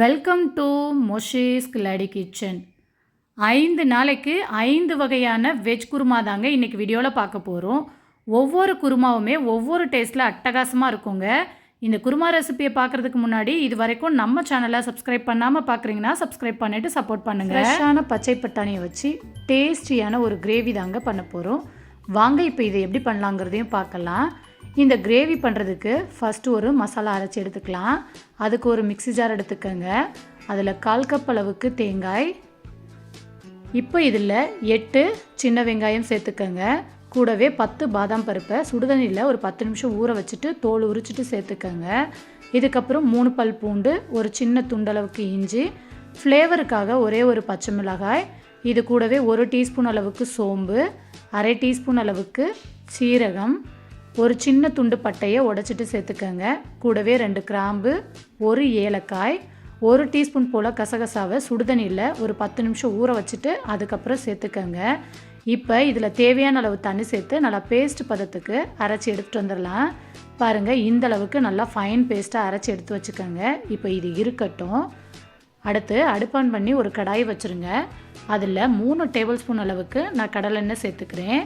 Welcome to மொஷிஸ் கிளாடி kitchen. ஐந்து நாளைக்கு ஐந்து வகையான வெஜ் குருமா தாங்க இன்றைக்கி வீடியோவில் பார்க்க போகிறோம் ஒவ்வொரு குருமாவுமே ஒவ்வொரு டேஸ்ட்டில் அட்டகாசமாக இருக்குங்க. இந்த குருமா ரெசிபியை பார்க்குறதுக்கு முன்னாடி இது வரைக்கும் நம்ம சேனலை சப்ஸ்கிரைப் பண்ணாமல் பார்க்குறீங்கன்னா சப்ஸ்கிரைப் பண்ணிவிட்டு சப்போர்ட் பண்ணுங்கள் ஃப்ரெஷ்ஷான பச்சை பட்டாணியை வச்சு டேஸ்டியான ஒரு கிரேவி தாங்க பண்ண போகிறோம் வாங்க இப்போ இதை எப்படி பண்ணலாங்கிறதையும் பார்க்கலாம். இந்த கிரேவி பண்ணுறதுக்கு ஃபஸ்ட்டு ஒரு மசாலா அரைச்சி எடுத்துக்கலாம். அதுக்கு ஒரு மிக்ஸி ஜார் எடுத்துக்கோங்க. அதில் கால் கப் அளவுக்கு தேங்காய். இப்போ இதில் எட்டு சின்ன வெங்காயம் சேர்த்துக்கோங்க. கூடவே பத்து பாதாம் பருப்பை சுடுதண்ணியில் ஒரு பத்து நிமிஷம் ஊற வச்சுட்டு தோல் உரிச்சிட்டு சேர்த்துக்கோங்க. இதுக்கப்புறம் மூணு பல் பூண்டு ஒரு சின்ன துண்டளவுக்கு இஞ்சி. ஃப்ளேவருக்காக ஒரே ஒரு பச்சை மிளகாய். இது கூடவே ஒரு டீஸ்பூன் அளவுக்கு சோம்பு. அரை டீஸ்பூன் அளவுக்கு சீரகம். ஒரு சின்ன துண்டு பட்டையை உடச்சிட்டு சேர்த்துக்கோங்க. கூடவே ரெண்டு கிராம்பு ஒரு ஏலக்காய் ஒரு டீஸ்பூன் போல் கசகசாவை சுடுதண்ணியில் ஒரு பத்து நிமிஷம் ஊற வச்சுட்டு அதுக்கப்புறம் சேர்த்துக்கோங்க. இப்போ இதில் தேவையான அளவு தண்ணி சேர்த்து நல்லா பேஸ்ட் பதத்துக்கு அரைச்சி எடுத்துகிட்டு வந்துடலாம். பாருங்கள் இந்த அளவுக்கு நல்லா ஃபைன் பேஸ்ட்டாக அரைச்சி எடுத்து வச்சுக்கோங்க. இப்போ இது இருக்கட்டும். அடுத்து அடுப்பான் பண்ணி ஒரு கடாய் வச்சுருங்க. அதில் மூணு டேபிள் ஸ்பூன் அளவுக்கு நான் கடலெண்ணெய் சேர்த்துக்கிறேன்.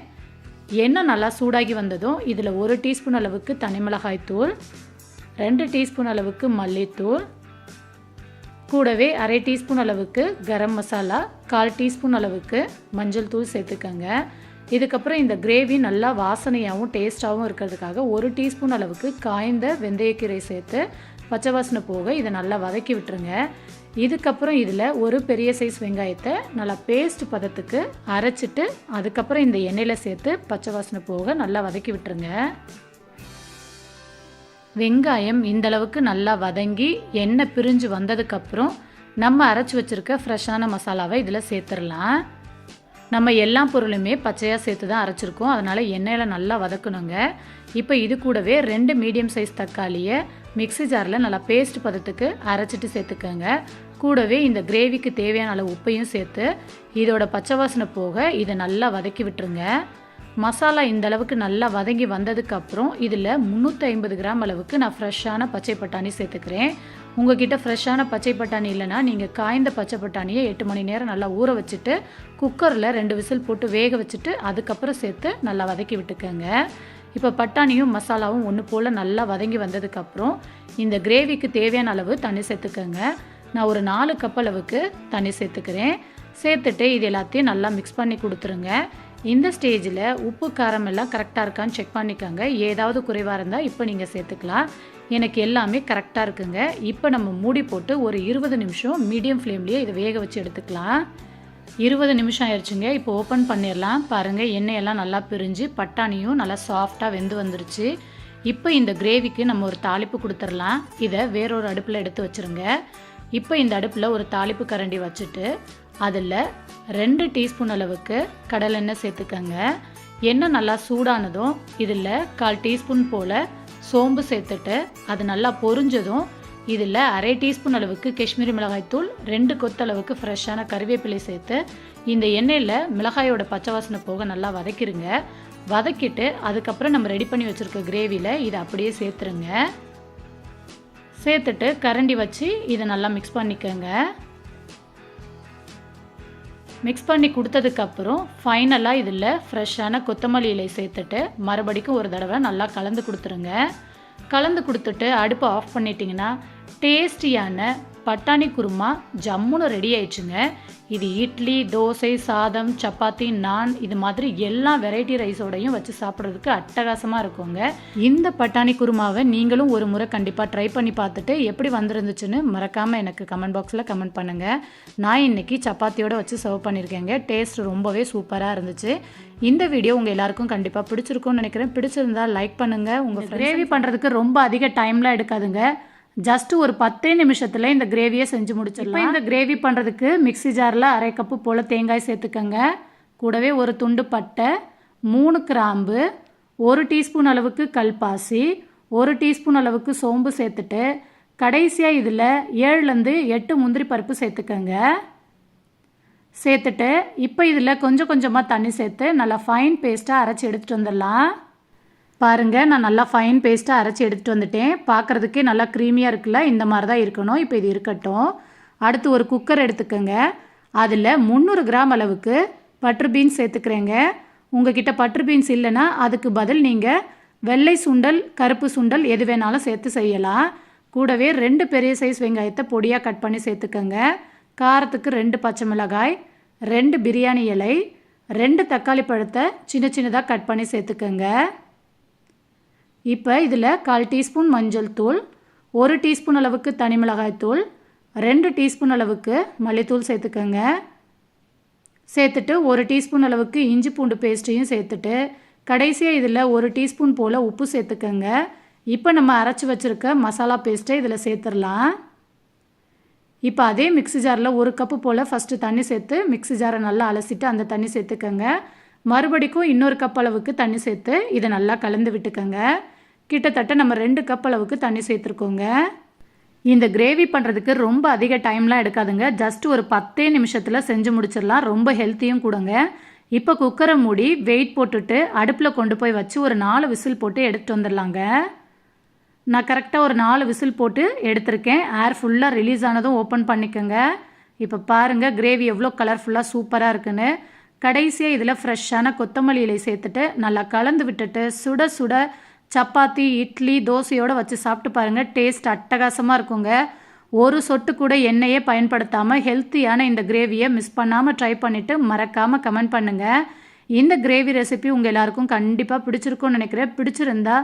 எண்ணெய் நல்லா சூடாகி வந்ததும் இதில் ஒரு டீஸ்பூன் அளவுக்கு தனி மிளகாய் தூள் ரெண்டு டீஸ்பூன் அளவுக்கு மல்லித்தூள் கூடவே அரை டீஸ்பூன் அளவுக்கு கரம் மசாலா கால் டீஸ்பூன் அளவுக்கு மஞ்சள் தூள் சேர்த்துக்கோங்க. இதுக்கப்புறம் இந்த கிரேவி நல்லா வாசனையாகவும் டேஸ்ட்டாகவும் இருக்கிறதுக்காக ஒரு டீஸ்பூன் அளவுக்கு காய்ந்த வெந்தயக்கீரை சேர்த்து பச்சை வாசனை போக இதை நல்லா வதக்கி விட்டுருங்க. இதுக்கப்புறம் இதில் ஒரு பெரிய சைஸ் வெங்காயத்தை நல்லா பேஸ்ட் பதத்துக்கு அரைச்சிட்டு அதுக்கப்புறம் இந்த எண்ணெயில் சேர்த்து பச்சை வாசனை போக நல்லா வதக்கி விட்டுருங்க. வெங்காயம் இந்தளவுக்கு நல்லா வதங்கி எண்ணெய் பிரிஞ்சு வந்ததுக்கப்புறம் நம்ம அரைச்சி வச்சுருக்க ஃப்ரெஷ்ஷான மசாலாவை இதில் சேர்த்துடலாம். நம்ம எல்லா பொருளுமே பச்சையாக சேர்த்து தான் அரைச்சிருக்கோம். அதனால் எண்ணெயில் நல்லா வதக்கணுங்க. இப்போ இது கூடவே ரெண்டு மீடியம் சைஸ் தக்காளியை மிக்ஸி ஜாரில் நல்லா பேஸ்ட் பதத்துக்கு அரைச்சிட்டு சேர்த்துக்கோங்க. கூடவே இந்த கிரேவிக்கு தேவையான அளவு உப்பையும் சேர்த்து இதோட பச்சை வாசனை போக இதை நல்லா வதக்கி விட்டுருங்க. மசாலா இந்த அளவுக்கு நல்லா வதங்கி வந்ததுக்கப்புறம் இதில் முந்நூற்றி ஐம்பது கிராம் அளவுக்கு நான் ஃப்ரெஷ்ஷான பச்சை பட்டாணி சேர்த்துக்கிறேன். உங்ககிட்ட ஃப்ரெஷ்ஷான பச்சை பட்டாணி இல்லைன்னா நீங்கள் காய்ந்த பச்சை பட்டாணியை எட்டு மணி நேரம் நல்லா ஊற வச்சுட்டு குக்கரில் ரெண்டு விசில் போட்டு வேக வச்சுட்டு அதுக்கப்புறம் சேர்த்து நல்லா வதக்கி விட்டுக்கோங்க. இப்போ பட்டாணியும் மசாலாவும் ஒன்று போல் நல்லா வதங்கி வந்ததுக்கப்புறம் இந்த கிரேவிக்கு தேவையான அளவு தண்ணி சேர்த்துக்கோங்க. நான் ஒரு நாலு கப் அளவுக்கு தண்ணி சேர்த்துக்கிறேன். சேர்த்துட்டு இது எல்லாத்தையும் நல்லா மிக்ஸ் பண்ணி கொடுத்துருங்க. இந்த ஸ்டேஜில் உப்பு காரம் எல்லாம் கரெக்டாக இருக்கான்னு செக் பண்ணிக்கோங்க. ஏதாவது குறைவாக இருந்தால் இப்போ நீங்கள் சேர்த்துக்கலாம். எனக்கு எல்லாமே கரெக்டாக இருக்குங்க. இப்போ நம்ம மூடி போட்டு ஒரு இருபது நிமிஷம் மீடியம் ஃப்ளேம்லேயே இதை வேக வச்சு எடுத்துக்கலாம். இருபது நிமிஷம் ஆயிடுச்சுங்க இப்போ ஓப்பன் பண்ணிடலாம். பாருங்கள் எண்ணெயெல்லாம் நல்லா பிரிஞ்சு பட்டாணியும் நல்லா சாஃப்டாக வெந்து வந்துருச்சு. இப்போ இந்த கிரேவிக்கு நம்ம ஒரு தாளிப்பு கொடுத்துடலாம். இதை வேறொரு அடுப்பில் எடுத்து வச்சுருங்க. இப்போ இந்த அடுப்பில் ஒரு தாளிப்பு கரண்டி வச்சுட்டு அதில் ரெண்டு டீஸ்பூன் அளவுக்கு கடலெண்ணெய் சேர்த்துக்கங்க. எண்ணெய் நல்லா சூடானதும் இதில் கால் டீஸ்பூன் போல் சோம்பு சேர்த்துட்டு அது நல்லா பொரிஞ்சதும் இதில் அரை டீஸ்பூன் அளவுக்கு காஷ்மீரி மிளகாய்த்தூள் ரெண்டு கொத்தளவுக்கு ஃப்ரெஷ்ஷான கருவேப்பிலை சேர்த்து இந்த எண்ணெயில் மிளகாயோட பச்சை வாசனை போக நல்லா வதக்கிடுங்க வதக்கிட்டு அதுக்கப்புறம் நம்ம ரெடி பண்ணி வச்சுருக்க கிரேவியில் இதை அப்படியே சேர்த்துருங்க. சேர்த்துட்டு கரண்டி வச்சு இதை நல்லா மிக்ஸ் பண்ணிக்கோங்க. மிக்ஸ் பண்ணி கொடுத்ததுக்கப்புறம் ஃபைனலாக இதில் ஃப்ரெஷ்ஷான கொத்தமல்லி இலை சேர்த்துட்டு மறுபடிக்கும் ஒரு தடவை நல்லா கலந்து கொடுத்துருங்க. கலந்து கொடுத்துட்டு அடுப்பை ஆஃப் பண்ணிட்டீங்கன்னா டேஸ்டியான பட்டாணி குருமா ஜம்முன்னு ரெடி ஆயிடுச்சுங்க. இது இட்லி தோசை சாதம் சப்பாத்தி நான் இது மாதிரி எல்லா வெரைட்டி ரைஸோடையும் வச்சு சாப்பிட்றதுக்கு அட்டகாசமாக இருக்குங்க. இந்த பட்டாணி குருமாவை நீங்களும் ஒரு முறை கண்டிப்பாக ட்ரை பண்ணி பார்த்துட்டு எப்படி வந்திருந்துச்சுன்னு மறக்காமல் எனக்கு கமெண்ட் பாக்ஸில் கமெண்ட் பண்ணுங்கள் நான் இன்னைக்கு சப்பாத்தியோட வச்சு சர்வ் பண்ணியிருக்கேங்க டேஸ்ட் ரொம்பவே சூப்பராக இருந்துச்சு. இந்த வீடியோ உங்கள் எல்லாருக்கும் கண்டிப்பாக பிடிச்சிருக்கும்னு நினைக்கிறேன். பிடிச்சிருந்தா லைக் பண்ணுங்கள் உங்கள் கிரேவி பண்ணுறதுக்கு ரொம்ப அதிக டைம்லாம் எடுக்காதுங்க. ஜஸ்ட் ஒரு பத்தே நிமிஷத்தில் இந்த கிரேவியை செஞ்சு முடிச்சிடலாம். இந்த கிரேவி பண்ணுறதுக்கு மிக்சி ஜாரில் அரை கப்பு போல் தேங்காய் சேர்த்துக்கங்க. கூடவே ஒரு துண்டு பட்டை மூணு கிராம்பு ஒரு டீஸ்பூன் அளவுக்கு கல்பாசி ஒரு டீஸ்பூன் அளவுக்கு சோம்பு சேர்த்துட்டு கடைசியாக இதில் ஏழுலேருந்து எட்டு முந்திரி பருப்பு சேர்த்துக்கங்க. சேர்த்துட்டு இப்போ இதில் கொஞ்சம் கொஞ்சமாக தண்ணி சேர்த்து நல்லா ஃபைன் பேஸ்ட்டாக அரைச்சி எடுத்துகிட்டு வந்துடலாம். பாருங்கள் நான் நல்லா ஃபைன் பேஸ்ட்டாக அரைச்சி எடுத்துகிட்டு வந்துட்டேன். பார்க்குறதுக்கே நல்லா க்ரீமியாக இருக்குல்ல இந்த மாதிரி தான் இருக்கணும். இப்போ இது இருக்கட்டும். அடுத்து ஒரு குக்கர் எடுத்துக்கோங்க. அதில் முந்நூறு கிராம் அளவுக்கு பட்டர் பீன்ஸ் சேர்த்துக்கிறேங்க. உங்ககிட்ட பட்டர் பீன்ஸ் இல்லைன்னா அதுக்கு பதில் நீங்கள் வெள்ளை சுண்டல் கருப்பு சுண்டல் எது வேணாலும் சேர்த்து செய்யலாம். கூடவே ரெண்டு பெரிய சைஸ் வெங்காயத்தை பொடியாக கட் பண்ணி சேர்த்துக்கோங்க. காரத்துக்கு ரெண்டு பச்சை மிளகாய் ரெண்டு பிரியாணி இலை ரெண்டு தக்காளி பழத்தை சின்ன சின்னதாக கட் பண்ணி சேர்த்துக்கோங்க. இப்போ இதில் கால் டீஸ்பூன் மஞ்சள் தூள் ஒரு டீஸ்பூன் அளவுக்கு தனி மிளகாய் தூள் ரெண்டு டீஸ்பூன் அளவுக்கு மல்லித்தூள் சேர்த்துக்கோங்க. சேர்த்துட்டு ஒரு டீஸ்பூன் அளவுக்கு இஞ்சி பூண்டு பேஸ்ட்டையும் சேர்த்துட்டு கடைசியாக இதில் ஒரு டீஸ்பூன் போல் உப்பு சேர்த்துக்கோங்க. இப்போ நம்ம அரைச்சி வச்சுருக்க மசாலா பேஸ்ட்டை இதில் சேர்த்துடலாம். இப்போ அதே மிக்ஸி ஜாரில் ஒரு கப்பு போல் ஃபஸ்ட்டு தண்ணி சேர்த்து மிக்ஸி ஜாரை நல்லா அலசிட்டு அந்த தண்ணி சேர்த்துக்கோங்க. மறுபடிக்கும் இன்னொரு கப் அளவுக்கு தண்ணி சேர்த்து இதை நல்லா கலந்து விட்டுக்கோங்க. கிட்டத்தட்ட நம்ம ரெண்டு கப் அளவுக்கு தண்ணி சேர்த்துருக்கோங்க. இந்த கிரேவி பண்ணுறதுக்கு ரொம்ப அதிக டைம்லாம் எடுக்காதுங்க. ஜஸ்ட் ஒரு பத்தே நிமிஷத்தில் செஞ்சு முடிச்சிடலாம். ரொம்ப ஹெல்த்தியும் கூடங்க. இப்போ குக்கரை மூடி வெயிட் போட்டுட்டு அடுப்பில் கொண்டு போய் வச்சு ஒரு நாலு விசில் போட்டு எடுத்துகிட்டு வந்துடலாங்க. நான் கரெக்டாக ஒரு நாலு விசில் போட்டு எடுத்திருக்கேன். ஏர் ஃபுல்லாக ரிலீஸ் ஆனதும் ஓப்பன் பண்ணிக்கோங்க. இப்போ பாருங்கள் கிரேவி எவ்வளோ கலர்ஃபுல்லாக சூப்பராக இருக்குன்னு. கடைசியாக இதில் ஃப்ரெஷ்ஷான கொத்தமல்லி இலை சேர்த்துட்டு நல்லா கலந்து விட்டுட்டு சுட சுட சப்பாத்தி இட்லி தோசையோடு வச்சு சாப்பிட்டு பாருங்கள் டேஸ்ட் அட்டகாசமாக இருக்குங்க. ஒரு சொட்டு கூட எண்ணெயே பயன்படுத்தாமல் ஹெல்த்தியான இந்த கிரேவியை மிஸ் பண்ணாமல் ட்ரை பண்ணிவிட்டு மறக்காமல் கமெண்ட் பண்ணுங்கள் இந்த கிரேவி ரெசிபி உங்கள் எல்லாருக்கும் கண்டிப்பாக பிடிச்சிருக்கும்னு நினைக்கிறேன். பிடிச்சிருந்தா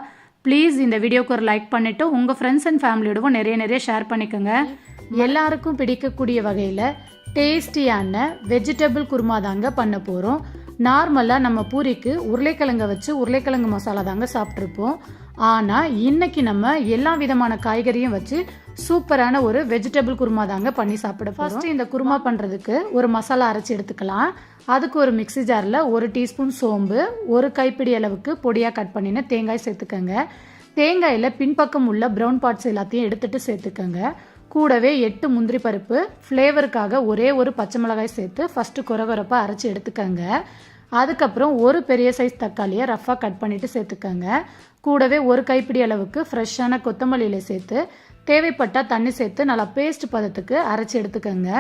ப்ளீஸ் இந்த வீடியோக்கு ஒரு லைக் பண்ணிவிட்டு உங்கள் ஃப்ரெண்ட்ஸ் அண்ட் ஃபேமிலியோடவும் நிறைய நிறைய ஷேர் பண்ணிக்கோங்க. எல்லாருக்கும் பிடிக்கக்கூடிய வகையில் டேஸ்டியான வெஜிடபிள் குருமா தாங்க பண்ண போகிறோம் நார்மலாக நம்ம பூரிக்கு உருளைக்கிழங்க வச்சு உருளைக்கிழங்கு மசாலா தாங்க சாப்பிட்ருப்போம் ஆனால் இன்னைக்கு நம்ம எல்லா விதமான காய்கறியும் வச்சு சூப்பரான ஒரு வெஜிடபிள் குருமா தாங்க பண்ணி சாப்பிட ஃபர்ஸ்ட் இந்த குருமா பண்ணுறதுக்கு ஒரு மசாலா அரைச்சி எடுத்துக்கலாம். அதுக்கு ஒரு மிக்ஸி ஜாரில் ஒரு டீஸ்பூன் சோம்பு ஒரு கைப்பிடி அளவுக்கு பொடியாக கட் பண்ணின தேங்காய் சேர்த்துக்கோங்க. தேங்காயில் பின்பக்கம் உள்ள ப்ரௌன் பார்ட்ஸ் எல்லாத்தையும் எடுத்துட்டு சேர்த்துக்கோங்க. கூடவே எட்டு முந்திரி பருப்பு ஃப்ளேவருக்காக ஒரே ஒரு பச்சை மிளகாய் சேர்த்து ஃபஸ்ட்டு குறகுறப்பாக அரைச்சி எடுத்துக்கோங்க. அதுக்கப்புறம் ஒரு பெரிய சைஸ் தக்காளியை ரஃப்பாக கட் பண்ணிவிட்டு சேர்த்துக்கோங்க. கூடவே ஒரு கைப்பிடி அளவுக்கு ஃப்ரெஷ்ஷான கொத்தமல்லியில் சேர்த்து தேவைப்பட்டால் தண்ணி சேர்த்து நல்லா பேஸ்ட் பதத்துக்கு அரைச்சி எடுத்துக்கோங்க.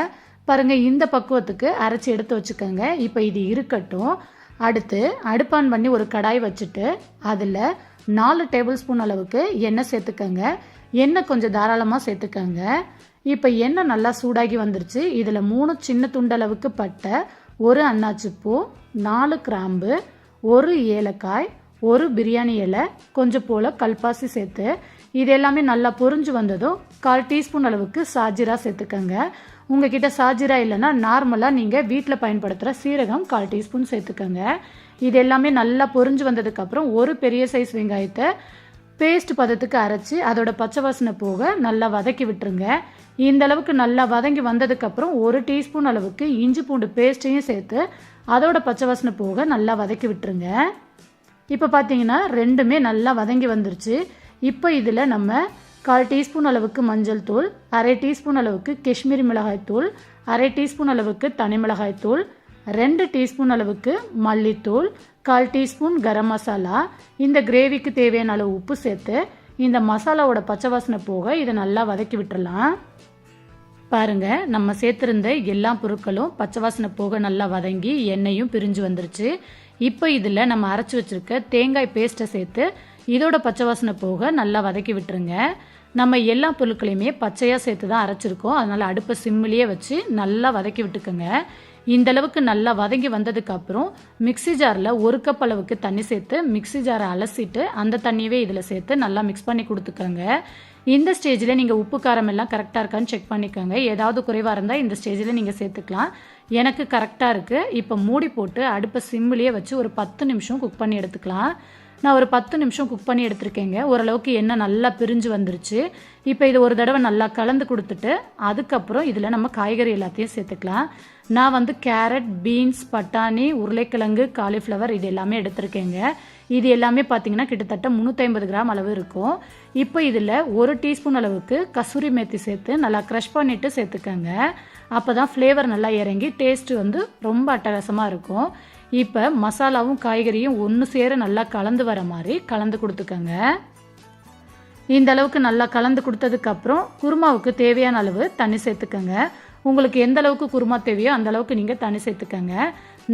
பாருங்கள் இந்த பக்குவத்துக்கு அரைச்சி எடுத்து வச்சுக்கோங்க. இப்போ இது இருக்கட்டும். அடுத்து அடுப்பான் பண்ணி ஒரு கடாய் வச்சுட்டு அதில் நாலு டேபிள் ஸ்பூன் அளவுக்கு எண்ணெய் சேர்த்துக்கோங்க. எண்ணெய் கொஞ்சம் தாராளமாக சேர்த்துக்கோங்க. இப்போ எண்ணெய் நல்லா சூடாகி வந்துருச்சு. இதில் மூணு சின்ன துண்டளவுக்கு பட்டை ஒரு அன்னாச்சிப்பூ நாலு கிராம்பு ஒரு ஏலக்காய் ஒரு பிரியாணி இலை கொஞ்சம் போல் கல்பாசி சேர்த்து இது எல்லாமே நல்லா பொரிஞ்சு வந்ததும் கால் டீஸ்பூன் அளவுக்கு சாஜிரா சேர்த்துக்கோங்க. உங்ககிட்ட சாஜிரா இல்லைன்னா நார்மலாக நீங்கள் வீட்டில் பயன்படுத்துகிற சீரகம் கால் டீஸ்பூன் சேர்த்துக்கங்க. இது எல்லாமே நல்லா பொரிஞ்சு வந்ததுக்கப்புறம் ஒரு பெரிய சைஸ் வெங்காயத்தை பேஸ்ட் பதத்துக்கு அரைச்சி அதோட பச்சை வாசனை போக நல்லா வதக்கி விட்டுருங்க. இந்த அளவுக்கு நல்லா வதங்கி வந்ததுக்கப்புறம் ஒரு டீஸ்பூன் அளவுக்கு இஞ்சி பூண்டு பேஸ்ட்டையும் சேர்த்து அதோட பச்சை வாசனை போக நல்லா வதக்கி விட்டுருங்க. இப்போ பார்த்தீங்கன்னா ரெண்டுமே நல்லா வதங்கி வந்துருச்சு. இப்போ இதில் நம்ம கால் டீஸ்பூன் அளவுக்கு மஞ்சள் தூள் அரை டீஸ்பூன் அளவுக்கு காஷ்மீரி மிளகாய் தூள் அரை டீஸ்பூன் அளவுக்கு தனி மிளகாய் தூள் ரெண்டு டீஸ்பூன் அளவுக்கு மல்லித்தூள் கால் டீஸ்பூன் கரம் மசாலா. இந்த கிரேவிக்கு தேவையான அளவு உப்பு சேர்த்து இந்த மசாலாவோட பச்சை வாசனை போக இதை நல்லா வதக்கி விட்டுறலாம். பாருங்க நம்ம சேர்த்துருந்த எல்லா பொருட்களும் பச்சை வாசனை போக நல்லா வதங்கி எண்ணெயும் பிரிஞ்சு வந்துருச்சு. இப்போ இதில் நம்ம அரைச்சி வச்சிருக்க தேங்காய் பேஸ்ட்டை சேர்த்து இதோட பச்சை வாசனை போக நல்லா வதக்கி விட்டுருங்க. நம்ம எல்லா பொருட்களையுமே பச்சையாக சேர்த்து தான் அரைச்சிருக்கோம். அதனால் அடுப்பை சிம்மிலேயே வச்சு நல்லா வதக்கி விட்டுக்கோங்க. இந்த அளவுக்கு நல்லா வதங்கி வந்ததுக்கு அப்புறம் மிக்ஸி ஜாரில் ஒரு கப் அளவுக்கு தண்ணி சேர்த்து மிக்ஸி ஜாரை அலசிட்டு அந்த தண்ணியவே இதில் சேர்த்து நல்லா மிக்ஸ் பண்ணி கொடுத்துக்கோங்க. இந்த ஸ்டேஜில் நீங்கள் உப்பு காரம் எல்லாம் கரெக்டாக இருக்கான்னு செக் பண்ணிக்கோங்க. ஏதாவது குறைவாக இருந்தால் இந்த ஸ்டேஜில் நீங்கள் சேர்த்துக்கலாம். எனக்கு கரெக்டாக இருக்குது இப்போ மூடி போட்டு அடுப்பை சிம்மிலேயே வச்சு ஒரு பத்து நிமிஷம் குக் பண்ணி எடுத்துக்கலாம். நான் ஒரு பத்து நிமிஷம் குக் பண்ணி எடுத்திருக்கேங்க. ஓரளவுக்கு எண்ணெய் நல்லா பிரிஞ்சு வந்துருச்சு. இப்போ இது ஒரு தடவை நல்லா கலந்து கொடுத்துட்டு அதுக்கப்புறம் இதில் நம்ம காய்கறி எல்லாத்தையும் சேர்த்துக்கலாம். நான் வந்து கேரட் பீன்ஸ் பட்டாணி உருளைக்கிழங்கு காலிஃப்ளவர் இது எல்லாமே எடுத்திருக்கேங்க. இது எல்லாமே பார்த்தீங்கன்னா கிட்டத்தட்ட முந்நூற்றி கிராம் அளவு இருக்கும். இப்போ இதில் ஒரு டீஸ்பூன் அளவுக்கு கசூரி மேத்தி சேர்த்து நல்லா க்ரஷ் பண்ணிவிட்டு சேர்த்துக்கோங்க. அப்போ தான் ஃப்ளேவர் நல்லா இறங்கி டேஸ்ட்டு வந்து ரொம்ப அட்டகாசமாக இருக்கும். இப்போ மசாலாவும் காய்கறியும் ஒன்று சேர நல்லா கலந்து வர மாதிரி கலந்து கொடுத்துக்கோங்க. இந்த அளவுக்கு நல்லா கலந்து கொடுத்ததுக்கப்புறம் குருமாவுக்கு தேவையான அளவு தண்ணி சேர்த்துக்கோங்க. உங்களுக்கு எந்த அளவுக்கு குருமா தேவையோ அந்த அளவுக்கு நீங்கள் தண்ணி சேர்த்துக்கோங்க.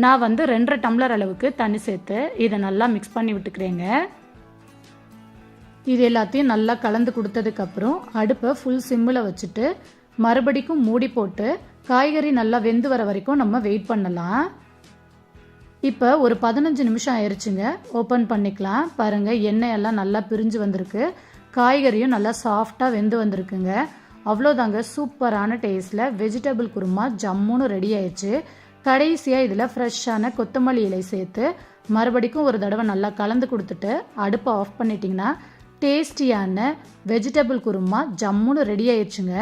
நான் வந்து ரெண்டரை டம்ளர் அளவுக்கு தண்ணி சேர்த்து இதை நல்லா மிக்ஸ் பண்ணி விட்டுக்கிறேங்க. இது எல்லாத்தையும் நல்லா கலந்து கொடுத்ததுக்கப்புறம் அடுப்பை ஃபுல் சிம்மில் வச்சுட்டு மறுபடிக்கும் மூடி போட்டு காய்கறி நல்லா வெந்து வர வரைக்கும் நம்ம வெயிட் பண்ணலாம். இப்போ ஒரு பதினஞ்சு நிமிஷம் ஆயிடுச்சுங்க ஓப்பன் பண்ணிக்கலாம். பாருங்கள் எண்ணெய் எல்லாம் நல்லா பிரிஞ்சு வந்திருக்கு. காய்கறியும் நல்லா சாஃப்டாக வெந்து வந்திருக்குங்க. அவ்வளோதாங்க சூப்பரான டேஸ்ட்டில் வெஜிடபிள் குருமா ஜம்முன்னு ரெடி ஆயிடுச்சு. கடைசியாக இதில் ஃப்ரெஷ்ஷான கொத்தமல்லி இலை சேர்த்து மறுபடிக்கும் ஒரு தடவை நல்லா கலந்து கொடுத்துட்டு அடுப்பை ஆஃப் பண்ணிட்டீங்கன்னா டேஸ்டியான வெஜிடபிள் குருமா ஜம்முன்னு ரெடி ஆயிடுச்சுங்க.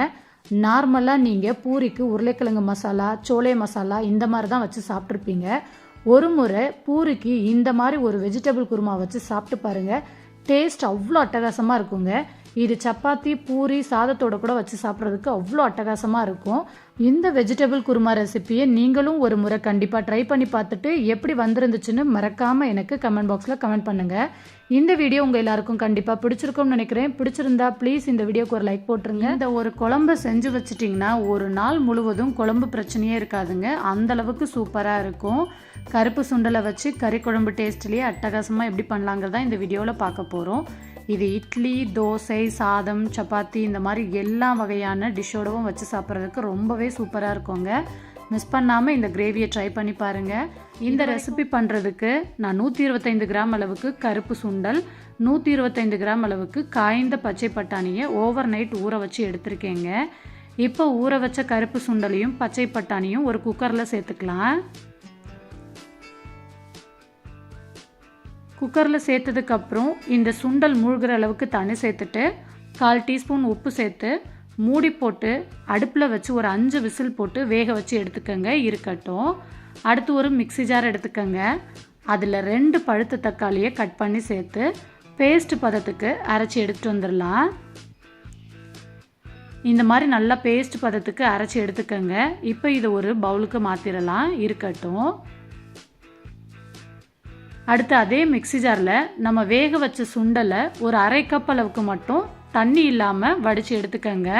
நார்மலாக நீங்கள் பூரிக்கு உருளைக்கிழங்கு மசாலா சோலை மசாலா இந்த மாதிரி தான் வச்சு சாப்பிட்ருப்பீங்க ஒரு முறை பூரிக்கு இந்த மாதிரி ஒரு வெஜிடபிள் குருமா வச்சு சாப்பிட்டு பாருங்கள் டேஸ்ட் அவ்வளோ அட்டகாசமாக இருக்குங்க. இது சப்பாத்தி பூரி சாதத்தோட கூட வச்சு சாப்பிட்றதுக்கு அவ்வளோ அட்டகாசமாக இருக்கும். இந்த வெஜிடபிள் குருமா ரெசிப்பியை நீங்களும் ஒரு முறை கண்டிப்பாக ட்ரை பண்ணி பார்த்துட்டு எப்படி வந்திருந்துச்சுன்னு மறக்காமல் எனக்கு கமெண்ட் பாக்ஸில் கமெண்ட் பண்ணுங்கள் இந்த வீடியோ உங்கள் எல்லாருக்கும் கண்டிப்பாக பிடிச்சிருக்கும்னு நினைக்கிறேன். பிடிச்சிருந்தா ப்ளீஸ் இந்த வீடியோக்கு ஒரு லைக் போட்டுருங்க. இந்த ஒரு குழம்பு செஞ்சு வச்சிட்டிங்கன்னா ஒரு நாள் முழுவதும் குழம்பு பிரச்சனையே இருக்காதுங்க. அந்த அளவுக்கு சூப்பராக இருக்கும். கருப்பு சுண்டலை வச்சு கறி குழம்பு டேஸ்ட்லேயே அட்டகாசமாக எப்படி பண்ணலாங்கிறத இந்த வீடியோவில் பார்க்க போகிறோம் இது இட்லி தோசை சாதம் சப்பாத்தி இந்த மாதிரி எல்லா வகையான டிஷ்ஷோடவும் வச்சு சாப்பிட்றதுக்கு ரொம்பவே சூப்பராக இருக்குங்க. மிஸ் பண்ணாமல் இந்த கிரேவியை ட்ரை பண்ணி பாருங்கள் இந்த ரெசிபி பண்ணுறதுக்கு நான் நூற்றி இருபத்தைந்து கிராம் அளவுக்கு கருப்பு சுண்டல் நூற்றி இருபத்தைந்து கிராம் அளவுக்கு காய்ந்த பச்சை பட்டாணியை ஓவர் நைட் ஊற வச்சு எடுத்திருக்கேங்க. இப்போ ஊற வச்ச கருப்பு சுண்டலையும் பச்சை பட்டாணியும் ஒரு குக்கரில் சேர்த்துக்கலாம். குக்கரில் சேர்த்ததுக்கப்புறம் இந்த சுண்டல் மூழ்கிற அளவுக்கு தண்ணி சேர்த்துட்டு கால் டீஸ்பூன் உப்பு சேர்த்து மூடி போட்டு அடுப்பில் வச்சு ஒரு அஞ்சு விசில் போட்டு வேக வச்சு எடுத்துக்கோங்க இருக்கட்டும். அடுத்து ஒரு மிக்ஸி ஜார் எடுத்துக்கோங்க. அதில் ரெண்டு பழுத்த தக்காளியை கட் பண்ணி சேர்த்து பேஸ்ட் பதத்துக்கு அரைச்சி எடுத்துகிட்டு வந்துடலாம் இந்த மாதிரி நல்லா பேஸ்ட் பதத்துக்கு அரைச்சி எடுத்துக்கோங்க. இப்போ இதை ஒரு பவுலுக்கு மாற்றிடலாம் இருக்கட்டும். அடுத்து அதே மிக்ஸி ஜாரில் நம்ம வேக வச்ச சுண்டலை ஒரு அரை கப் அளவுக்கு மட்டும் தண்ணி இல்லாமல் வடித்து எடுத்துக்கோங்க.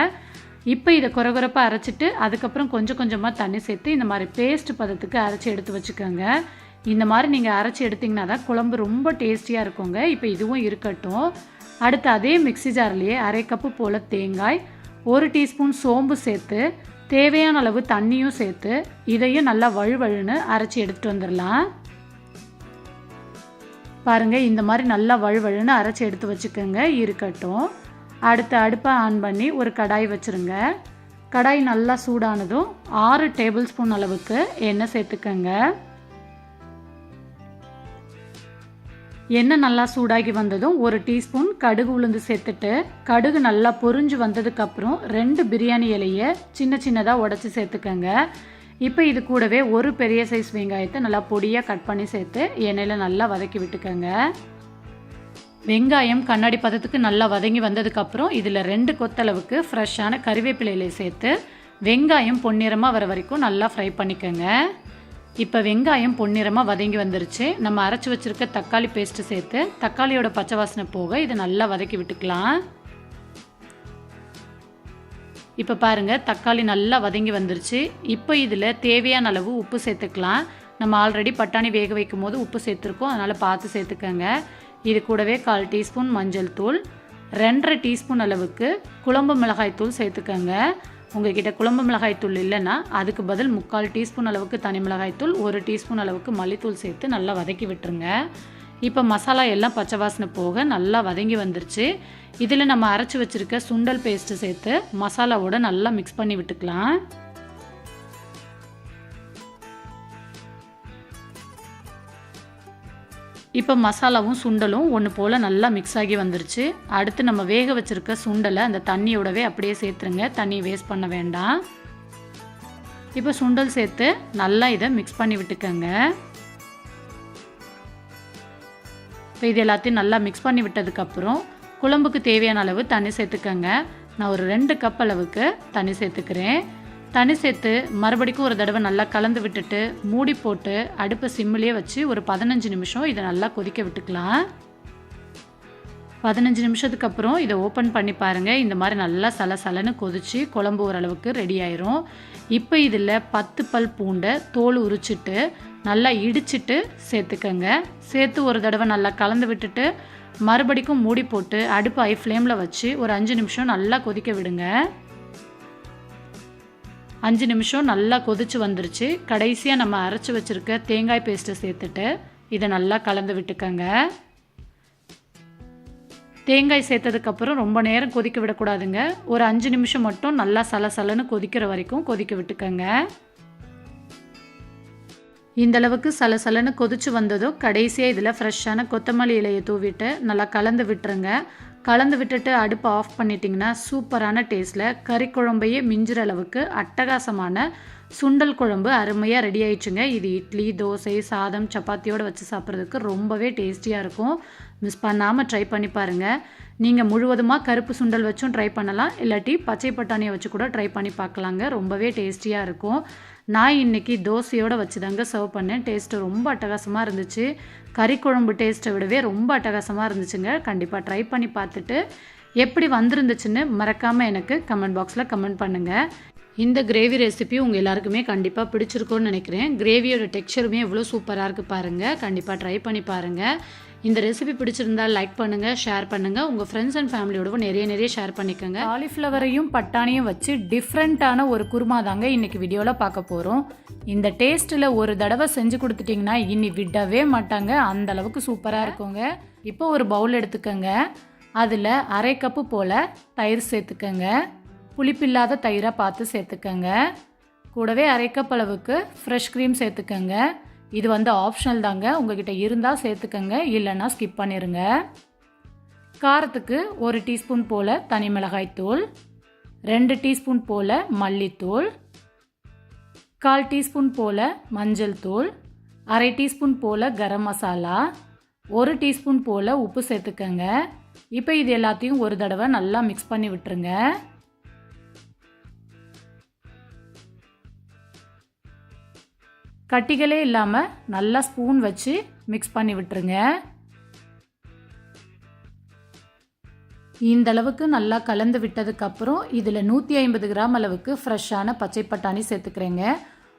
இப்போ இதை குறகுறப்பாக அரைச்சிட்டு அதுக்கப்புறம் கொஞ்சம் கொஞ்சமாக தண்ணி சேர்த்து இந்த மாதிரி பேஸ்ட் பதத்துக்கு அரைச்சி எடுத்து வச்சுக்கோங்க. இந்த மாதிரி நீங்கள் அரைச்சி எடுத்திங்கன்னா தான் குழம்பு ரொம்ப டேஸ்டியாக இருக்குங்க. இப்போ இதுவும் இருக்கட்டும். அடுத்து அதே மிக்ஸி ஜார்லேயே அரை கப்பு போல் தேங்காய் ஒரு டீஸ்பூன் சோம்பு சேர்த்து தேவையான அளவு தண்ணியும் சேர்த்து இதையும் நல்லா வழுவழுன்னு அரைச்சி எடுத்துகிட்டு வந்துடலாம். பாருங்கள் இந்த மாதிரி நல்லா வழுவழுன்னு அரைச்சி எடுத்து வச்சுக்கோங்க இருக்கட்டும். அடுத்து அடுப்பை ஆன் பண்ணி ஒரு கடாய் வச்சுருங்க. கடாய் நல்லா சூடானதும் ஆறு டேபிள் ஸ்பூன் அளவுக்கு எண்ணெய் சேர்த்துக்கோங்க. எண்ணெய் நல்லா சூடாகி வந்ததும் ஒரு டீஸ்பூன் கடுகு உளுந்து சேர்த்துட்டு கடுகு நல்லா பொரிஞ்சு வந்ததுக்கப்புறம் ரெண்டு பிரியாணி இலையை சின்ன சின்னதாக உடச்சி சேர்த்துக்கோங்க. இப்போ இது கூடவே ஒரு பெரிய சைஸ் வெங்காயத்தை நல்லா பொடியாக கட் பண்ணி சேர்த்து எண்ணெயில் நல்லா வதக்கி விட்டுக்கோங்க. வெங்காயம் கண்ணாடி பதத்துக்கு நல்லா வதங்கி வந்ததுக்கப்புறம் இதில் ரெண்டு கொத்தளவுக்கு ஃப்ரெஷ்ஷான கறிவேப்பிலையில சேர்த்து வெங்காயம் பொன்னிறமாக வர வரைக்கும் நல்லா ஃப்ரை பண்ணிக்கோங்க. இப்போ வெங்காயம் பொன்னிறமாக வதங்கி வந்துருச்சு. நம்ம அரைச்சி வச்சுருக்க தக்காளி பேஸ்ட்டு சேர்த்து தக்காளியோட பச்சை வாசனை போக இதை நல்லா வதக்கி விட்டுக்கலாம். இப்போ பாருங்கள் தக்காளி நல்லா வதங்கி வந்துருச்சு. இப்போ இதில் தேவையான அளவு உப்பு சேர்த்துக்கலாம். நம்ம ஆல்ரெடி பட்டாணி வேக வைக்கும் போது உப்பு சேர்த்துருக்கோம். அதனால் பார்த்து சேர்த்துக்கோங்க. இது கூடவே கால் டீஸ்பூன் மஞ்சள் தூள் ரெண்டரை டீஸ்பூன் அளவுக்கு குழம்பு மிளகாய் தூள் சேர்த்துக்கோங்க. உங்ககிட்ட குழம்பு மிளகாய் தூள் இல்லைன்னா அதுக்கு பதில் முக்கால் டீஸ்பூன் அளவுக்கு தனி மிளகாய் தூள் ஒரு டீஸ்பூன் அளவுக்கு மல்லித்தூள் சேர்த்து நல்லா வதக்கி விட்டுருங்க. இப்போ மசாலா எல்லாம் பச்சை வாசனை போக நல்லா வதங்கி வந்துருச்சு. இதில் நம்ம அரைச்சி வச்சுருக்க சுண்டல் பேஸ்ட்டு சேர்த்து மசாலாவோட நல்லா மிக்ஸ் பண்ணி விட்டுக்கலாம். இப்போ மசாலாவும் சுண்டலும் ஒன்று போல் நல்லா மிக்ஸ் ஆகி வந்துருச்சு. அடுத்து நம்ம வேக வச்சுருக்க சுண்டலை அந்த தண்ணியோடவே அப்படியே சேர்த்துருங்க. தண்ணியை வேஸ்ட் பண்ண வேண்டாம். இப்போ சுண்டல் சேர்த்து நல்லா இதை மிக்ஸ் பண்ணி விட்டுக்கோங்க. இப்போ இது எல்லாத்தையும் நல்லா மிக்ஸ் பண்ணி விட்டதுக்கப்புறம் குழம்புக்கு தேவையான அளவு தண்ணி சேர்த்துக்கோங்க. நான் ஒரு ரெண்டு கப் அளவுக்கு தண்ணி சேர்த்துக்கிறேன். தண்ணி சேர்த்து மறுபடிக்கும் ஒரு தடவை நல்லா கலந்து விட்டுட்டு மூடி போட்டு அடுப்பை சிம்மிலே வச்சு ஒரு பதினஞ்சு நிமிஷம் இதை நல்லா கொதிக்க விட்டுக்கலாம். பதினஞ்சு நிமிஷத்துக்கு அப்புறம் இதை ஓப்பன் பண்ணி பாருங்கள் இந்த மாதிரி நல்லா சல சலன்னு கொதிச்சு குழம்பு ஓரளவுக்கு ரெடி ஆயிரும். இப்போ இதில் பத்து பல் பூண்டை தோல் உரிச்சிட்டு நல்லா இடிச்சிட்டு சேர்த்துக்கங்க. சேர்த்து ஒரு தடவை நல்லா கலந்து விட்டுட்டு மறுபடிக்கும் மூடி போட்டு அடுப்பு ஐ ஃப்ளேமில் வச்சு ஒரு அஞ்சு நிமிஷம் நல்லா கொதிக்க விடுங்க. அஞ்சு நிமிஷம் நல்லா கொதிச்சு வந்துருச்சு. கடைசியாக நம்ம அரைச்சி வச்சுருக்க தேங்காய் பேஸ்ட்டை சேர்த்துட்டு இதை நல்லா கலந்து விட்டுக்கங்க. தேங்காய் சேர்த்ததுக்கப்புறம் ரொம்ப நேரம் கொதிக்க விடக்கூடாதுங்க. ஒரு அஞ்சு நிமிஷம் மட்டும் நல்லா சலசலன்னு கொதிக்கிற வரைக்கும் கொதிக்க விட்டுக்கங்க. இந்த அளவுக்கு சலசலன்னு கொதிச்சு வந்ததும் கடைசியாக இதில் ஃப்ரெஷ்ஷான கொத்தமல்லி இலையை தூவிட்டு நல்லா கலந்து விட்டுருங்க. கலந்து விட்டுட்டு அடுப்பை ஆஃப் பண்ணிட்டிங்கன்னா சூப்பரான டேஸ்ட்டில் கறி குழம்பையே மிஞ்சுற அளவுக்கு அட்டகாசமான சுண்டல் குழம்பு அருமையாக ரெடி ஆயிடுச்சுங்க. இது இட்லி தோசை சாதம் சப்பாத்தியோடு வச்சு சாப்பிட்றதுக்கு ரொம்பவே டேஸ்டியாக இருக்கும். மிஸ் பண்ணாமல் ட்ரை பண்ணி பாருங்கள் நீங்கள் முழுவதுமாக கருப்பு சுண்டல் வச்சும் ட்ரை பண்ணலாம். இல்லாட்டி பச்சை பட்டாணியை வச்சு கூட ட்ரை பண்ணி பார்க்கலாங்க. ரொம்பவே டேஸ்டியாக இருக்கும். நான் இன்றைக்கி தோசையோடு வச்சு தாங்க சர்வ் பண்ணேன். டேஸ்ட்டு ரொம்ப அட்டகாசமாக இருந்துச்சு. கறி குழம்பு டேஸ்ட்டை விடவே ரொம்ப அட்டகாசமாக இருந்துச்சுங்க. கண்டிப்பாக ட்ரை பண்ணி பார்த்துட்டு எப்படி வந்திருந்துச்சுன்னு மறக்காமல் எனக்கு கமெண்ட் பாக்ஸில் கமெண்ட் பண்ணுங்கள் இந்த கிரேவி ரெசிபி உங்கள் எல்லாருக்குமே கண்டிப்பாக பிடிச்சிருக்கோன்னு நினைக்கிறேன். கிரேவியோட டெக்ஸ்சருமே எவ்வளோ சூப்பராக இருக்குது பாருங்கள் கண்டிப்பாக ட்ரை பண்ணி பாருங்கள் இந்த ரெசிபி பிடிச்சிருந்தா லைக் பண்ணுங்கள் ஷேர் பண்ணுங்கள் உங்கள் ஃப்ரெண்ட்ஸ் அண்ட் ஃபேமிலியோடவும் நிறைய நிறைய ஷேர் பண்ணிக்கோங்க. காலிஃப்ளவரையும் பட்டாணியும் வச்சு டிஃப்ரெண்ட்டான ஒரு குருமா தாங்க இன்றைக்கி வீடியோவில் பார்க்க போகிறோம் இந்த டேஸ்ட்டில் ஒரு தடவை செஞ்சு கொடுத்துட்டிங்கன்னா இனி விடவே மாட்டாங்க. அந்த அளவுக்கு சூப்பராக இருக்குங்க. இப்போ ஒரு பவுல் எடுத்துக்கோங்க. அதில் அரை கப்பு போல் தயிர் சேர்த்துக்கோங்க. புளிப்பில்லாத தயிராக பார்த்து சேர்த்துக்கோங்க. கூடவே அரை கப் அளவுக்கு ஃப்ரெஷ் க்ரீம் சேர்த்துக்கோங்க. இது வந்து ஆப்ஷனல் தாங்க. உங்ககிட்ட இருந்தால் சேர்த்துக்கோங்க இல்லைன்னா ஸ்கிப் பண்ணிடுங்க காரத்துக்கு ஒரு டீஸ்பூன் போல் தனி மிளகாய் தூள் ரெண்டு டீஸ்பூன் போல் மல்லித்தூள் கால் டீஸ்பூன் போல் மஞ்சள் தூள் அரை டீஸ்பூன் போல் கரம் மசாலா ஒரு டீஸ்பூன் போல் உப்பு சேர்த்துக்கோங்க. இப்போ இது எல்லாத்தையும் ஒரு தடவை நல்லா மிக்ஸ் பண்ணி விட்டுருங்க. கட்டிகளே இல்லாமல் நல்லா ஸ்பூன் வச்சு மிக்ஸ் பண்ணி விட்டுருங்க. இந்த அளவுக்கு நல்லா கலந்து விட்டதுக்கப்புறம் இதில் நூற்றி ஐம்பது கிராம் அளவுக்கு ஃப்ரெஷ்ஷான பச்சை பட்டாணி சேர்த்துக்கிறேங்க.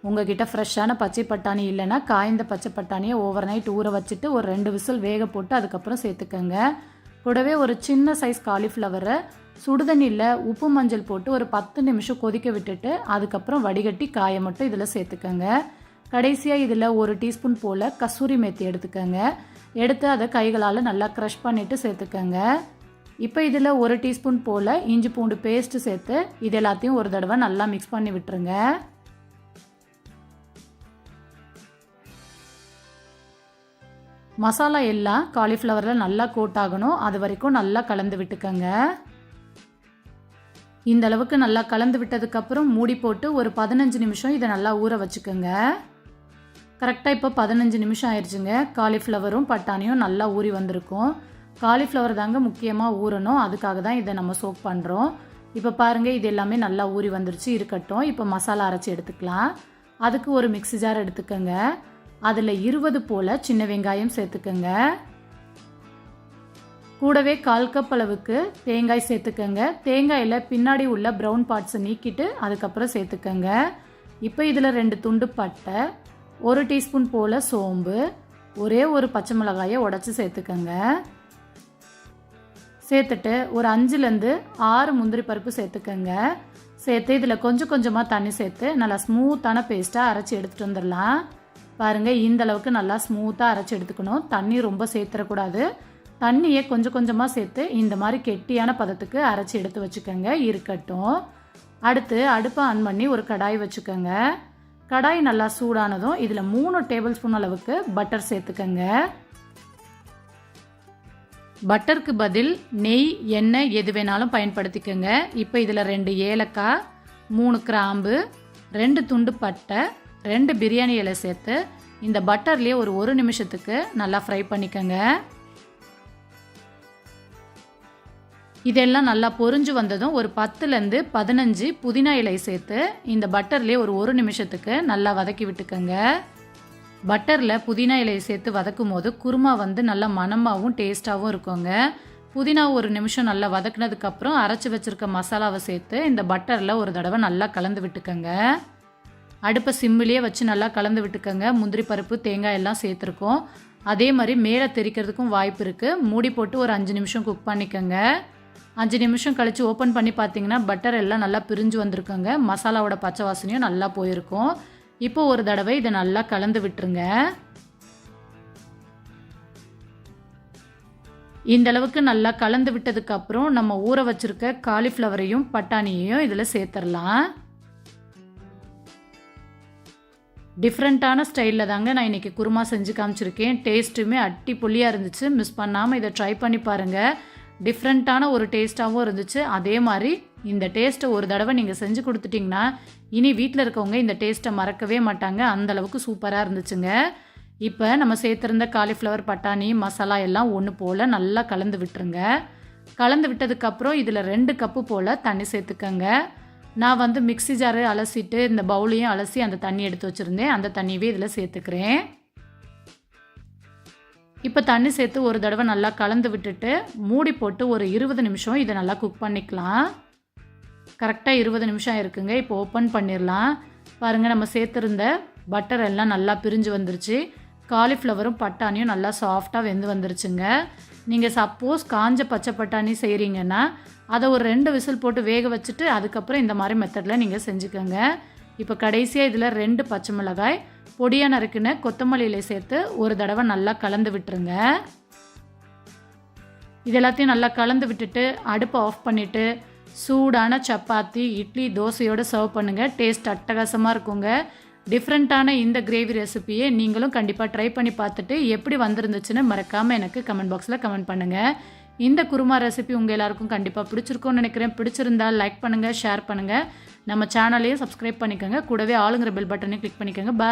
உங்ககிட்ட ஃப்ரெஷ்ஷான பச்சை பட்டாணி இல்லைன்னா காய்ந்த பச்சை பட்டாணியை ஓவர் நைட் ஊற வச்சுட்டு ஒரு ரெண்டு விசில் வேக போட்டு அதுக்கப்புறம் சேர்த்துக்கோங்க. கூடவே ஒரு சின்ன சைஸ் காலிஃப்ளவரை சுடுதண்ணியில் உப்பு மஞ்சள் போட்டு ஒரு பத்து நிமிஷம் கொதிக்க விட்டுட்டு அதுக்கப்புறம் வடிகட்டி காயை மட்டும் இதில் சேர்த்துக்கோங்க. கடைசியாக இதில் ஒரு டீஸ்பூன் போல் கசூரி மேத்தி எடுத்துக்கோங்க. எடுத்து அதை கைகளால் நல்லா க்ரஷ் பண்ணிவிட்டு சேர்த்துக்கோங்க. இப்போ இதில் ஒரு டீஸ்பூன் போல் இஞ்சி பூண்டு பேஸ்ட்டு சேர்த்து இது எல்லாத்தையும் ஒரு தடவை நல்லா மிக்ஸ் பண்ணி விட்டுருங்க. மசாலா எல்லாம் காலிஃப்ளவரில் நல்லா கோட் ஆகணும். அது வரைக்கும் நல்லா கலந்து விட்டுக்கோங்க. இந்த அளவுக்கு நல்லா கலந்து விட்டதுக்கப்புறம் மூடி போட்டு ஒரு பதினஞ்சு நிமிஷம் இதை நல்லா ஊற வச்சுக்கோங்க. கரெக்டாக இப்போ பதினஞ்சு நிமிஷம் ஆயிடுச்சுங்க காலிஃப்ளவரும் பட்டாணியும் நல்லா ஊறி வந்திருக்கும். காலிஃப்ளவர் தாங்க முக்கியமாக ஊறணும். அதுக்காக தான் இதை நம்ம சோக் பண்ணுறோம் இப்போ பாருங்கள் இது எல்லாமே நல்லா ஊறி வந்துருச்சு. இருக்கட்டும். இப்போ மசாலா அரைச்சி எடுத்துக்கலாம். அதுக்கு ஒரு மிக்ஸி ஜார் எடுத்துக்கோங்க. அதில் இருபது போல் சின்ன வெங்காயம் சேர்த்துக்கோங்க. கூடவே கால் கப் அளவுக்கு தேங்காய் சேர்த்துக்கோங்க. தேங்காயில் பின்னாடி உள்ள ப்ரௌன் பார்ட்ஸை நீக்கிட்டு அதுக்கப்புறம் சேர்த்துக்கோங்க. இப்போ இதில் ரெண்டு துண்டு பட்டை ஒரு டீஸ்பூன் போல் சோம்பு ஒரே ஒரு பச்சை மிளகாயை உடச்சி சேர்த்துக்கோங்க. சேர்த்துட்டு ஒரு அஞ்சுலேருந்து ஆறு முந்திரி பருப்பு சேர்த்துக்கோங்க. சேர்த்து இதில் கொஞ்சம் கொஞ்சமாக தண்ணி சேர்த்து நல்லா ஸ்மூத்தான பேஸ்ட்டாக அரைச்சி எடுத்துகிட்டு வந்துடலாம். பாருங்கள் இந்த அளவுக்கு நல்லா ஸ்மூத்தாக அரைச்சி எடுத்துக்கணும். தண்ணி ரொம்ப சேர்த்துடக்கூடாது. தண்ணியை கொஞ்சம் கொஞ்சமாக சேர்த்து இந்த மாதிரி கெட்டியான பதத்துக்கு அரைச்சி எடுத்து வச்சுக்கோங்க. இருக்கட்டும். அடுத்து அடுப்பை ஆன் பண்ணி ஒரு கடாய் வச்சுக்கோங்க. கடாய் நல்லா சூடானதும் இதில் மூணு டேபிள் ஸ்பூன் அளவுக்கு பட்டர் சேர்த்துக்கங்க. பட்டருக்கு பதில் நெய் எண்ணெய் எது வேணாலும் பயன்படுத்திக்கோங்க. இப்போ இதில் ரெண்டு ஏலக்காய் மூணு கிராம்பு ரெண்டு துண்டு பட்டை ரெண்டு பிரியாணி இலை சேர்த்து இந்த பட்டர்லேயே ஒரு ஒரு நிமிஷத்துக்கு நல்லா ஃப்ரை பண்ணிக்கோங்க. இதெல்லாம் நல்லா பொரிஞ்சு வந்ததும் ஒரு பத்துலேருந்து பதினஞ்சு புதினா இலை சேர்த்து இந்த பட்டர்லேயே ஒரு ஒரு நிமிஷத்துக்கு நல்லா வதக்கி விட்டுக்கோங்க. பட்டரில் புதினா இலையை சேர்த்து வதக்கும் போது குருமா வந்து நல்லா மணமாகவும் டேஸ்ட்டாகவும் இருக்குங்க. புதினா ஒரு நிமிஷம் நல்லா வதக்குனதுக்கப்புறம் அரைச்சி வச்சுருக்க மசாலாவை சேர்த்து இந்த பட்டரில் ஒரு தடவை நல்லா கலந்து விட்டுக்கோங்க. அடுப்பை சிம்மிலேயே வச்சு நல்லா கலந்து விட்டுக்கோங்க. முந்திரி பருப்பு தேங்காய் எல்லாம் சேர்த்துருக்கோம். அதே மாதிரி மேலே தெரிக்கிறதுக்கும் வாய்ப்பு இருக்குது மூடி போட்டு ஒரு அஞ்சு நிமிஷம் குக் பண்ணிக்கோங்க. அஞ்சு நிமிஷம் கழித்து ஓப்பன் பண்ணி பார்த்தீங்கன்னா பட்டர் எல்லாம் நல்லா பிரிஞ்சு வந்திருக்குங்க. மசாலாவோட பச்சை வாசனையும் நல்லா போயிருக்கும். இப்போ ஒரு தடவை இதை நல்லா கலந்து விட்டுருங்க. இந்த அளவுக்கு நல்லா கலந்து விட்டதுக்கப்புறம் நம்ம ஊற வச்சிருக்க காலிஃப்ளவரையும் பட்டாணியையும் இதில் சேர்த்துடலாம் டிஃப்ரெண்ட்டான ஸ்டைலில் தாங்க நான் இன்றைக்கி குருமா செஞ்சு காமிச்சிருக்கேன். டேஸ்ட்டுமே அட்டி புள்ளியாக இருந்துச்சு. மிஸ் பண்ணாமல் இதை ட்ரை பண்ணி பாருங்கள் டிஃப்ரெண்ட்டான ஒரு டேஸ்ட்டாகவும் இருந்துச்சு. அதே மாதிரி இந்த டேஸ்ட்டை ஒரு தடவை நீங்கள் செஞ்சு கொடுத்துட்டிங்கன்னா இனி வீட்டில் இருக்கவங்க இந்த டேஸ்ட்டை மறக்கவே மாட்டாங்க. அந்தளவுக்கு சூப்பராக இருந்துச்சுங்க. இப்போ நம்ம சேர்த்துருந்த காலிஃப்ளவர் பட்டாணி மசாலா எல்லாம் ஒன்று போல் நல்லா கலந்து விட்டுருங்க. கலந்து விட்டதுக்கப்புறம் இதில் ரெண்டு கப்பு போல் தண்ணி சேர்த்துக்கங்க. நான் வந்து மிக்சி ஜாரு அலசிட்டு இந்த பவுலையும் அலசி அந்த தண்ணி எடுத்து வச்சுருந்தேன். அந்த தண்ணியவே இதில் சேர்த்துக்கிறேன். இப்போ தண்ணி சேர்த்து ஒரு தடவை நல்லா கலந்து விட்டுட்டு மூடி போட்டு ஒரு இருபது நிமிஷம் இதை நல்லா குக் பண்ணிக்கலாம். கரெக்டாக இருபது நிமிஷம் இருக்குங்க. இப்போ ஓப்பன் பண்ணிடலாம் பாருங்கள் நம்ம சேர்த்துருந்த பட்டர் எல்லாம் நல்லா பிரிஞ்சு வந்துருச்சு. காலிஃப்ளவரும் பட்டாணியும் நல்லா சாஃப்டாக வெந்து வந்துருச்சுங்க. நீங்கள் சப்போஸ் காஞ்ச பச்சை பட்டாணி செய்கிறீங்கன்னா அதை ஒரு ரெண்டு விசில் போட்டு வேக வச்சுட்டு அதுக்கப்புறம் இந்த மாதிரி மெத்தடில் நீங்கள் செஞ்சுக்கோங்க. இப்போ கடைசியாக இதில் ரெண்டு பச்சை மிளகாய் பொடியாக நறுக்குன கொத்தமல்லி சேர்த்து ஒரு தடவை நல்லா கலந்து விட்டுருங்க. இது எல்லாத்தையும் நல்லா கலந்து விட்டுட்டு அடுப்பை ஆஃப் பண்ணிவிட்டு சூடான சப்பாத்தி இட்லி தோசையோடு சர்வ் பண்ணுங்கள் டேஸ்ட் அட்டகாசமாக இருக்குங்க. டிஃப்ரெண்ட்டான இந்த கிரேவி ரெசிபியை நீங்களும் கண்டிப்பாக ட்ரை பண்ணி பார்த்துட்டு எப்படி வந்திருந்துச்சுன்னு மறக்காமல் எனக்கு கமெண்ட் பாக்ஸில் கமெண்ட் பண்ணுங்கள் இந்த குருமா ரெசிபி உங்கள் எல்லாருக்கும் கண்டிப்பாக பிடிச்சிருக்கும்னு நினைக்கிறேன். பிடிச்சிருந்தால் லைக் பண்ணுங்கள் ஷேர் பண்ணுங்கள் நம்ம சேனலையும் சப்ஸ்கிரைப் பண்ணிக்கோங்க. கூடவே ஆளுங்கிற பெல் பட்டனையும் கிளிக் பண்ணிக்கோங்க. பா